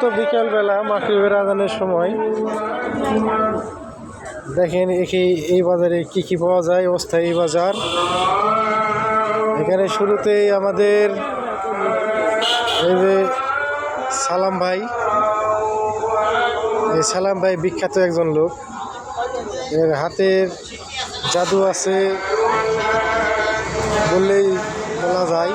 পরন্ত বিকেলবেলা মাকরিবের আজানের সময়। দেখেন একে এই বাজারে কি কি পাওয়া যায়, অস্থায়ী বাজার। এখানে শুরুতেই আমাদের এই যে সালাম ভাই। এই সালাম ভাই বিখ্যাত একজন লোক। এর হাতের জাদু আছে বললেই বলা যায়।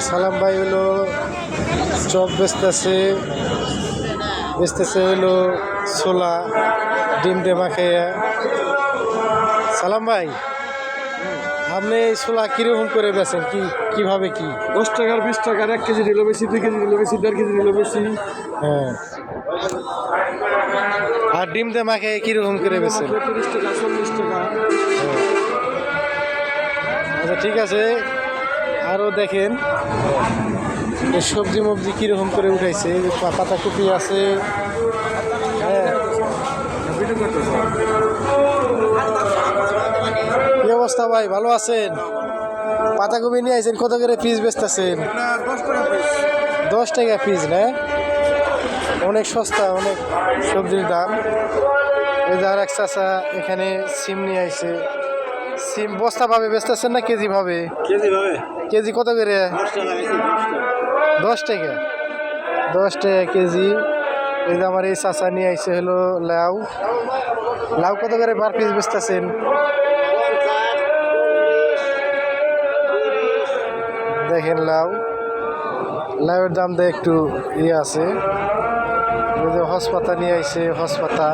সালাম ভাই হলো চপ বেচতেছে বেচতেছে হলো ছোলা ডিম ডে মাখাইয়া সালাম ভাই আপনি এই ছোলা কীরকম করে বেছেন কি কীভাবে কি? দশ টাকার বিশ টাকার এক কেজি নিল বেশি দুই কেজি নিল বেশি দেড় কেজি নিল বেশি। হ্যাঁ। আর ডিম দে মাখাই কীরকম করে বেছেন তিরিশ টাকা চল্লিশ টাকা। আচ্ছা ঠিক আছে। আরও দেখেন সবজি মবজি কীরকম করে উঠাইছে, এই যে পা- পাতাকপি আছে। হ্যাঁ। কি অবস্থা ভাই, ভালো আছেন? পাতাকপি নিয়ে আইছেন, কত করে পিস বেচতেছেন? দশ টাকা পিস না? অনেক সস্তা, অনেক সবজির দাম। এই যে আর এক এখানে সিম নিয়ে আইছে। সিম বস্তা ভাবে বেচতেছেন না কেজি ভাবে? কেজি ভাবে। কেজি কত করে? দশ টাকা দশ টাকা। কেজি। এই যে আমার এই চাচা নিয়ে আইসে হলো লাউ। লাউ কত করে বার পিস বেচতেছেন? দেখেন লাউ। লাউয়ের দাম দিয়ে একটু ইয়ে আছে। এই যে হসপাতা নিয়ে আইছে হসপাতা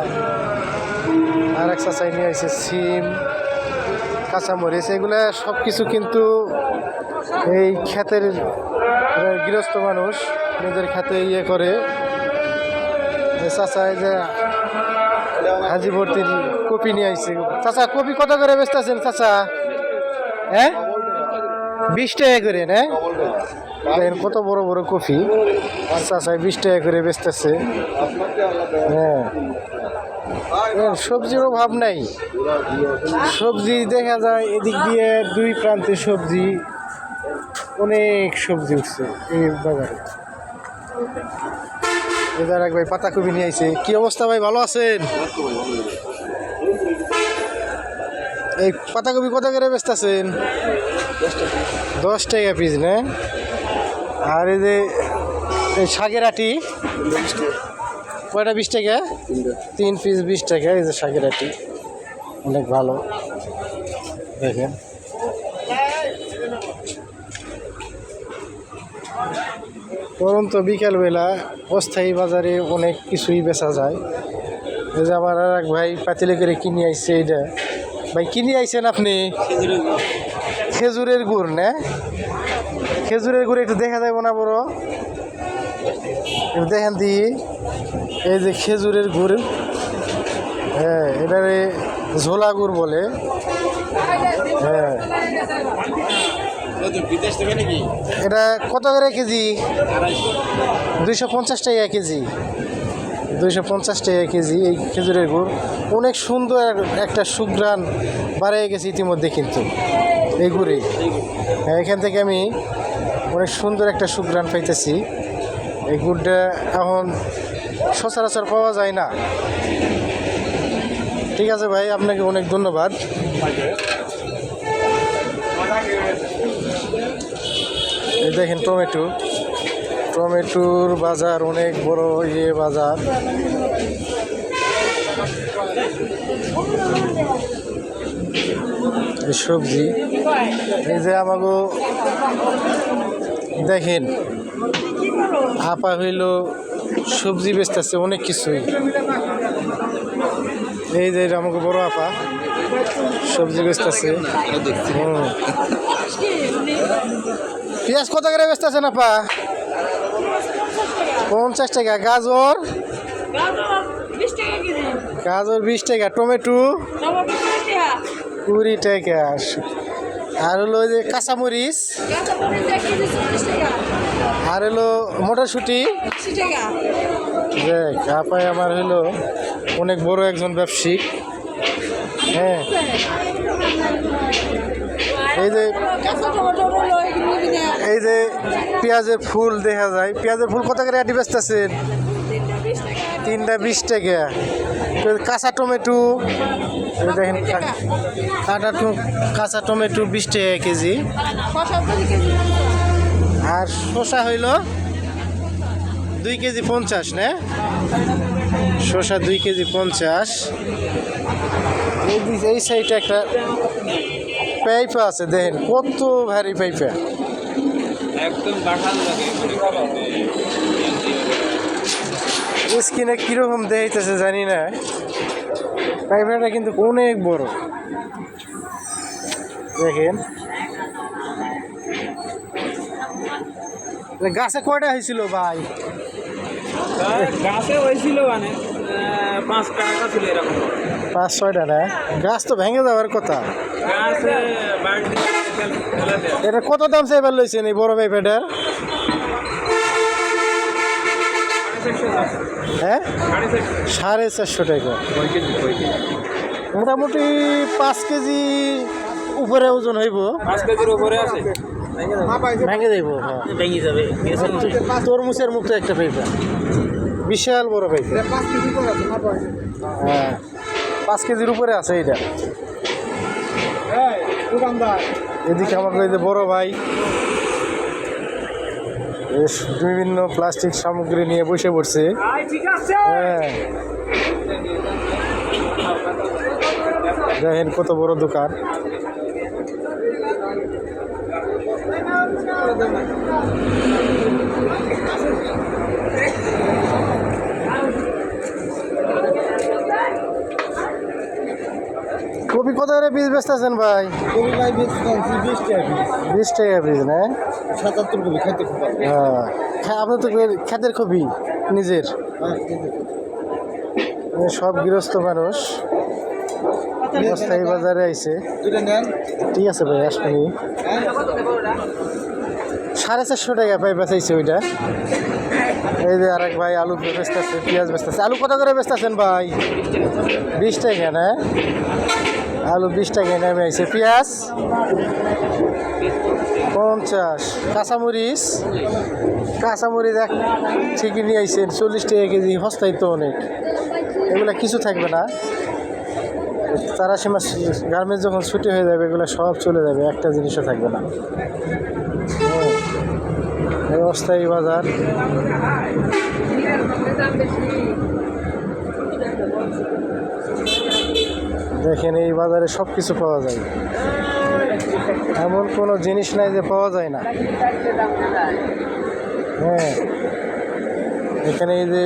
আর এক চাচাই নিয়ে আইছে সিম। কাঁচামরিচ, এগুলা সব কিছু কিন্তু এই ক্ষেতের গৃহস্থ মানুষ নিজের খাতে ইয়ে করে। চাচা যে হাজি ভর্তির কপি নিয়ে আইছে। চাচা, কপি কত করে বেচতেছেন চাচা? হ্যাঁ? বিশ টাকা করে, না? দেখেন কত বড় বড় কপি। চাচা বিশ টাকা করে বেচতেছে। হ্যাঁ। সবজির অভাব নাই। সবজি দেখা যায় এদিক দিয়ে দুই প্রান্তে সবজি, অনেক সবজি উঠছে এই বাজারে। এবার এক ভাই পাতাকপি নিয়ে আইছে। কি অবস্থা ভাই, ভালো আছেন? এই পাতাকপি কত করে বেচতেছেন দশ টাকা পিস না? আর এই যে এই শাকের আটি? কয়টা বিশ টাকা? তিন পিস বিশ টাকা, এই যে শাকের আটি। অনেক ভালো। দেখেন। পরন্ত বিকালবেলা অস্থায়ী বাজারে অনেক কিছুই বেচা যায়। এই যে আমার আর এক ভাই পাতিলে করে কিনে আইছে এইটা। ভাই, কিনে আইছেন আপনি? খেজুরের গুড়, না? খেজুরের গুড় একটু দেখা যাবে না বড়? দেখেন দি এই যে খেজুরের গুড়। হ্যাঁ এটারে ঝোলা গুড় বলে। হ্যাঁ। এটা কত করে কেজি? দুইশো পঞ্চাশ টাকা কেজি। দুইশো পঞ্চাশ টাকা কেজি এই খেজুরের গুড়। অনেক সুন্দর একটা সুগ্রান বাড়িয়ে গেছে ইতিমধ্যে কিন্তু এই গুড়ে। হ্যাঁ, এখান থেকে আমি অনেক সুন্দর একটা সুগ্রান পাইতেছি। এই গুড়টা এখন সচরাচর পাওয়া যায় না। ঠিক আছে ভাই, আপনাকে অনেক ধন্যবাদ। এই দেখেন টমেটো। টমেটোর বাজার অনেক বড় ইয়ে বাজার। সবজি, এই যে আমাগো দেখেন আপা হইল সবজি বেচতেছে, অনেক কিছুই। এই যে আমাকে বড় আপা সবজি বেচতেছে। পেঁয়াজ কত করে বেচতেছেন আপা? পঞ্চাশ টাকা। গাজর? গাজর বিশ টাকা, টমেটো? কুড়ি টাকা। আর হলো যে কাঁচামরিচ। আর হলো মটরশুঁটি। দেখ আপায় আমার হলো অনেক বড় একজন ব্যবসায়িক হ্যাঁ। এই যে এই যে পেঁয়াজের ফুল দেখা যায়। পেঁয়াজের ফুল কত করে? আটি বেচতেছেন? তিনটা বিশ টাকা। কাঁচা টমেটো দেখেন কাঁটা কাঁচা টমেটো বিশ টাকা কেজি। আর শসা হইল দুই কেজি পঞ্চাশ, না? শসা দুই কেজি পঞ্চাশ। এই এই সাইডে একটা পাইপা আছে, দেখেন কত ভারী পাইপা। একদম স্কিনে কীরকম দেখাইতেছে জানি না। পাইপাটা কিন্তু অনেক বড়। দেখেন। গাছে কয়টা হয়েছিল ভাই? গাছে হয়েছিল মানে পাঁচ টাকা ছিল এরকম। পাঁচ ছয়টা না? গাছ তো ভেঙে যাওয়ার কথা। এটা কত দাম চাইবার লইছেন এই বড় পাইপাটার হ্যাঁ? সাড়ে চারশো টাকা। কয় কেজি কয় কেজি মোটামুটি পাঁচ কেজি উপরে ওজন হইব। পাঁচ কেজির উপরে আছে? ভেঙে যাইব হ্যাঁ। ভেঙে যাবে তরমুজের মুখে একটা পাইপা বিশাল বড় পাইপা হ্যাঁ। পাঁচ কেজির উপরে আছে এটা এদিকে যে বড় ভাই। বিভিন্ন প্লাস্টিক সামগ্রী নিয়ে বসে পড়ছে। হ্যাঁ। দেখেন কত বড় দোকান কপি কত করে বীজ বেচতেছেন ভাই? ভাই বেচতেছি বিশ টাকা পিস বিশ টাকা বীজ না? সাতাত্তর ভালো। হ্যাঁ। খা- আপনার তো খেতের কপি নিজের। এ সব গৃহস্থ মানুষ অস্থায়ী বাজারে আইছে। ঠিক আছে ভাই আসবেনি। সাড়ে চারশো টাকা পাই বেচাইছে ওইটা। এই যে আরেক ভাই আলু বেচতেছে পেঁয়াজ বেচতেছে। আলু কত করে বেচতেছেন ভাই? বিশ টাকা না? আলু বিশ টাকা নেমে আইছে। পেঁয়াজ পঞ্চাশ। কাঁচামরিচ। কাঁচামরিচ এক ঠিকই নিয়ে আইছেন, চল্লিশ টাকা কেজি, সস্তায় তো অনেক। এগুলা কিছু থাকবে না। তারা সীমা গার্মেন্টস যখন ছুটি হয়ে যাবে, এগুলো সব চলে যাবে, একটা জিনিসও থাকবে না। অস্থায়ী বাজার। দেখেন এই বাজারে সব কিছু পাওয়া যায়। এমন কোনো জিনিস নাই যে পাওয়া যায় না। হ্যাঁ। এখানে এই যে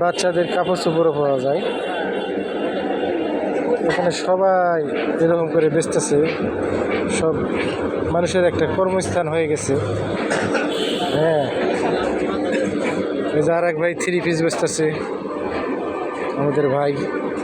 বাচ্চাদের কাপড় চোপড়ও পাওয়া যায়। এখানে সবাই এরকম করে বেচতেছে। সব মানুষের একটা কর্মস্থান হয়ে গেছে। হ্যাঁ। এই যে আর এক ভাই থ্রি পিস বেচতেছে। আমাদের ভাই।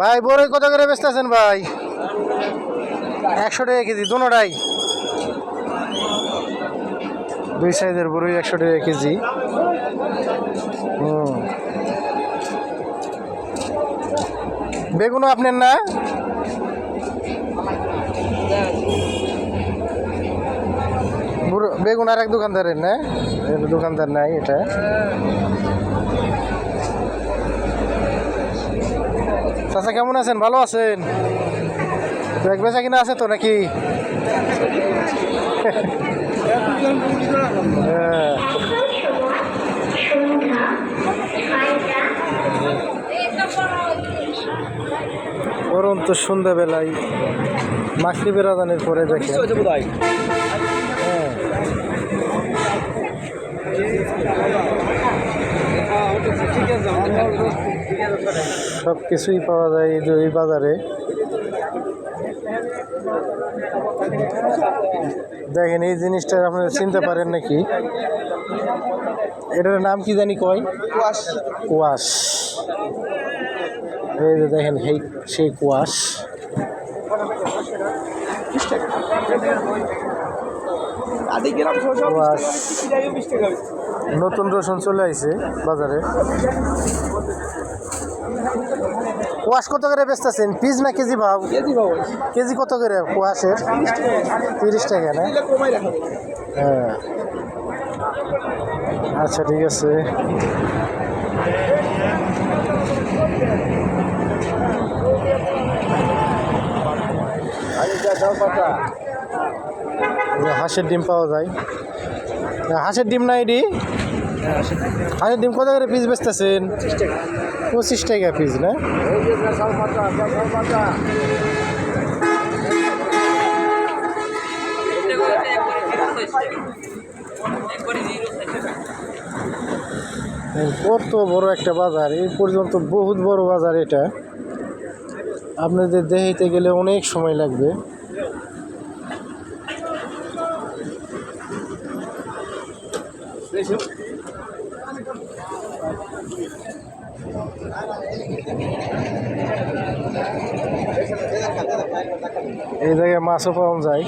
ভাই, বড়ই কত করে বেচতেছেন ভাই? একশো টাকা কেজি, দোনোটাই। দুই সাইজের বড়ই একশো টাকা কেজি। বেগুনও আপনার না? বেগুন আর এক দোকানদারের না? দোকানদার নাই এটা। চাচা কেমন আছেন? ভালো আছেন? ব্যাগ বেচা কিনা আছে তো নাকি? হ্যাঁ। পরন্ত সন্ধ্যাবেলায় মাখরি বেড়াদানের পরে দেখে। হ্যাঁ। সব কিছুই পাওয়া যায় এই যে এই বাজারে। দেখেন এই জিনিসটা আপনারা চিনতে পারেন নাকি? এটার নাম কি জানি কয়? কুয়াশ। এই যে দেখেন সেই সেই কুয়াশ। নতুন রসুন চলে আইছে বাজারে। কুয়াশ কত করে বেচতেছেন? পিস না কেজি ভাব? কেজি কত করে কুয়াশের? তিরিশ টাকা না? হ্যাঁ। আচ্ছা ঠিক আছে। হাঁসের ডিম পাওয়া যায়। হাঁসের ডিম না এটি হাঁসের ডিম কত করে পিস বেচতেছেন? পঁচিশ টাকা পিস না? কত বড় একটা বাজার, এই পর্যন্ত বহুত বড় বাজার এটা। আপনাদের দেখাইতে গেলে অনেক সময় লাগবে। মাছও পাওয়া যায়।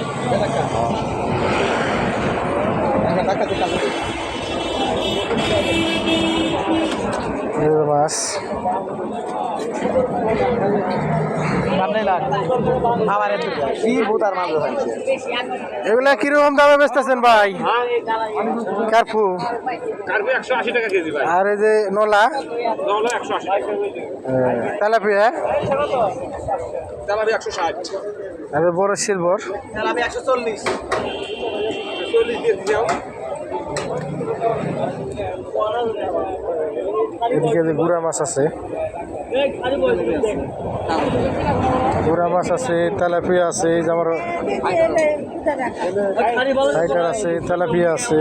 মাছ। এগুলা কীরকম দামে বেচতেছেন ভাই? কার্পু। আর এই যে নলা? তেলাপিয়া এই বড় সিলভার? চল্লিশ। এদিকে যে গুড়া মাছ আছে। গুড়া মাছ আছে তেলাপিয়া আছে এই যে আমার ফাইটার আছে তেলাপিয়া আছে।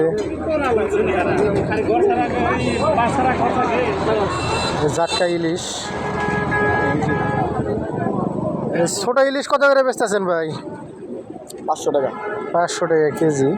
জাটকা ইলিশ। ছোট ইলিশ কত করে বেচতেছেন ভাই? পাঁচশো টাকা। পাঁচশো টাকা কেজি।